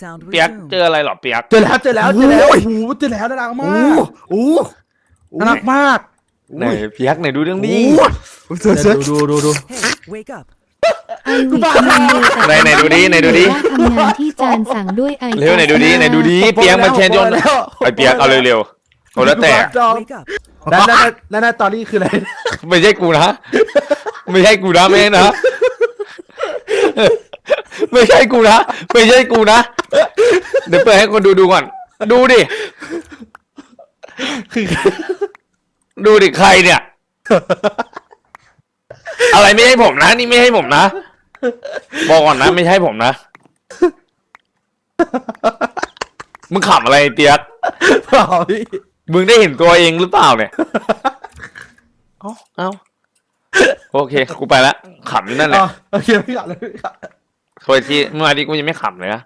Sound เปียก resumed. เจออะไรเหรอเปียก เจอแล้วเจอแล้วเจอแล้วโอ้โหเจอแล้วน่ารักโอ้มากโหน่ารักมากไหนเปียกไหนดูเรื่องโอ้นี้โหเสือเสือดูดูดูดู Hey, wake up. ไอวิกำลังดูแต่ไหนไหนดูดิไหนดูดิว่าทำงานที่จานสั่งด้วยไอเร็วไหนดูดิไหนดูดิเปียกมันเชนจนไปเปียกเอาเร็วๆโอ้แล้วแต่ Wake up. นั่นนั่นนั่นนั่นตอนนี้คืออะไรไม่ใช่กูนะ ไม่ใช่กูนะไม่ใช่นะ ไม่ใช่กูนะ ไม่ใช่กูนะ เดี๋ยวเปิดให้คนดูดูก่อน ดูดิคือดูดิใครเนี่ย อะไรไม่ใช่ผมนะ นี่ไม่ใช่ผมนะ บอกก่อนนะ ไม่ใช่ผมนะ มึงขำอะไรเปียกเปล่าพี่มึงได้เห็นตัวเองหรือเปล่าเนี่ย เอ้าเอ้าโอเค กูไปละขำอยู่นั่นแหละ อ๋อโอเคพี่ก่อนเลยพี่ก่อน โทษทีเมื่อวานนี้กูยังไม่ขำเลยนะ